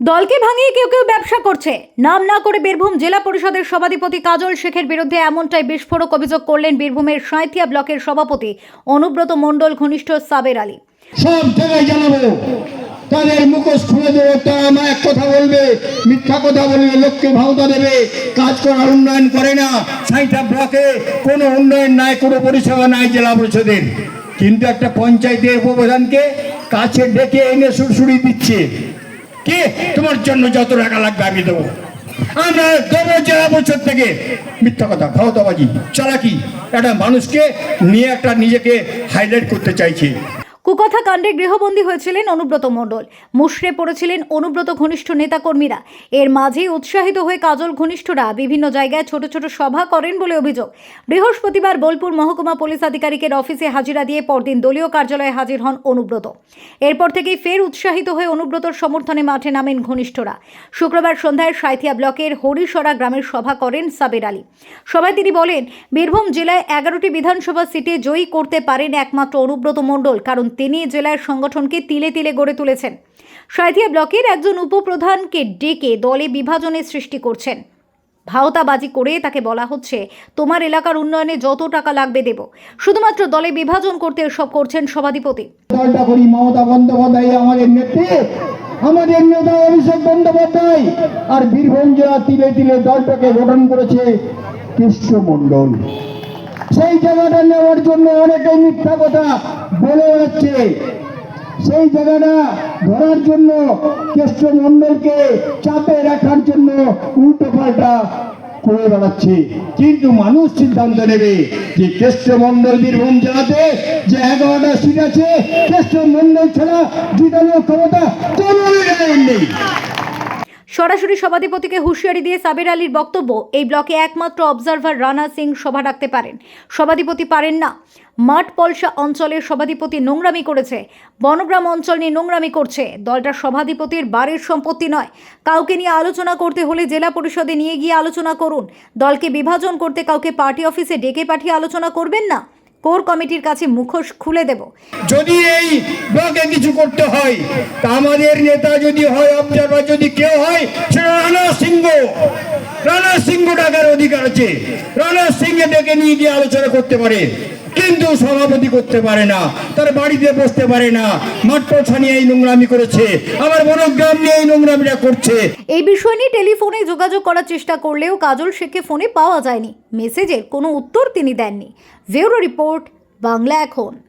দলকে ভাঙিয়ে কেউ কেউ ব্যবসা করছে। নাম না করে বীরভূম জেলা পরিষদের সভাধিপতি কাজল শেখের বিরুদ্ধে এমনটাই বিস্ফোরক অভিযোগ করলেন বীরভূমের সাঁইথিয়া ব্লকের সভাপতি অনুব্রত মণ্ডল ঘনিষ্ঠ সাবের আলী। সব জায়গায় জানাব। তাদের মুখোশ খুলে দেবো। তা আমার এক কথা বলবে, মিথ্যা কথা বলবে, লোককে দেবে। কাজ করার উন্নয়ন করে না। সাইটা ব্লকে কোনো উন্নয়ন নাই, কোনো পরিষেবা নাই জেলা পরিষদের। কিন্তু একটা পঞ্চায়েতের উপপ্রধানকে কাছে ডেকে এনে সুরসুরি দিচ্ছে। কে? তোমার জন্য যত টাকা লাগবে আমি দেবো। আমরা দেবো জেলা বছর থেকে। মিথ্যা কথা, ভাওতাবাজি, চালাকি। একটা মানুষকে নিয়ে একটা নিজেকে হাইলাইট করতে চাইছে। কুকথা কাণ্ডে গৃহবন্দী হয়েছিলেন অনুব্রত মণ্ডল। মুশড়ে পড়েছিলেন অনুব্রত ঘনিষ্ঠ নেতাকর্মীরা। এর মাঝেই উৎসাহিত হয়ে কাজল ঘনিষ্ঠরা বিভিন্ন জায়গায় ছোট ছোট সভা করেন বলে অভিযোগ। বৃহস্পতিবার বোলপুর মহকুমা পুলিশ আধিকারিকের অফিসে হাজিরা দিয়ে পরদিন দলীয় কার্যালয়ে হাজির হন অনুব্রত। এরপর থেকেই ফের উৎসাহিত হয়ে অনুব্রতর সমর্থনে মাঠে নামেন ঘনিষ্ঠরা। শুক্রবার সন্ধ্যায় সাঁইথিয়া ব্লকের হরিসরা গ্রামের সভা করেন সাবের আলী। সভায় তিনি বলেন, বীরভূম জেলায় এগারোটি বিধানসভা সিটে জয়ী করতে পারেন একমাত্র অনুব্রত মণ্ডল, কারণ তিনি জেলার সংগঠনকে তিলে তিলে গড়ে তুলেছেন। সাঁইথিয়া ব্লকের একজন উপপ্রধানকে ডেকে দলে বিভাজনের সৃষ্টি করছেন। ভাওতাবাজি করে তাকে বলা হচ্ছে, তোমার এলাকার উন্নয়নে যত টাকা লাগবে দেব। শুধুমাত্র দলে বিভাজন করতে সব করছেন সভাধিপতি। আমাদের নেতা অভিষেক বন্দ্যোপাধ্যায় আর বীরভূম জেলা তিলে তিলে দলটাকে গঠন করেছে সেই জায়গাটা নেওয়ার জন্য অনেকে মিথ্যা কথা বলে বেড়াচ্ছে। সেই জায়গাটা ধরার জন্য কৃষ্ণ মণ্ডলকে চাপে রাখার জন্য উল্টো পাল্টা করে বেড়াচ্ছে। কিন্তু মানুষ সিদ্ধান্ত নেবে যে কৃষ্ণ মণ্ডল বীরভূম জেলাতে যে এগারোটা সিট আছে কৃষ্ণ মণ্ডল ছাড়া জিতানোর ক্ষমতা কোনো নেই। সরাসরি সভাধিপতিকে হুঁশিয়ারি দিয়ে সাবের আলীর বক্তব্য, এই ব্লকে একমাত্র অবজারভার রানা সিং সভা ডাকতে পারেন। সভাধিপতি পারেন না। মাঠ পলসা অঞ্চলের সভাধিপতি নোংরামি করেছে। বনগ্রাম অঞ্চল নিয়ে নোংরামি করছে। দলটা সভাধিপতির বাড়ির সম্পত্তি নয়। কাউকে নিয়ে আলোচনা করতে হলে জেলা পরিষদে নিয়ে গিয়ে আলোচনা করুন। দলকে বিভাজন করতে কাউকে পার্টি অফিসে ডেকে পাঠিয়ে আলোচনা করবেন না? কোর কমিটির কাছে মুখোশ খুলে দেব। যদি এই ব্লকে কিছু করতে হয়, তা আমাদের নেতা যদি হয়, অবজারভার যদি কেউ হয়, সেটা রানা সিংহ। রানা সিংহ ডাকার অধিকার আছে। রানা সিংহ ডেকে নিয়ে গিয়ে আলোচনা করতে পারে। কিন্তু সভাপতি করতে পারে না, তার বাড়িতে বসতে পারে না। মাঠপোছা নিয়ে এই নোংরামি করেছে, আবার বনগ্রাম নিয়ে এই নোংরামিটা করছে। এই বিষয় নিয়ে টেলিফোনে যোগাযোগ করার চেষ্টা করলেও কাজল শেখকে ফোনে পাওয়া যায়নি। মেসেজের কোনো উত্তর তিনি দেননি। ভিউরো রিপোর্ট, বাংলা এখন।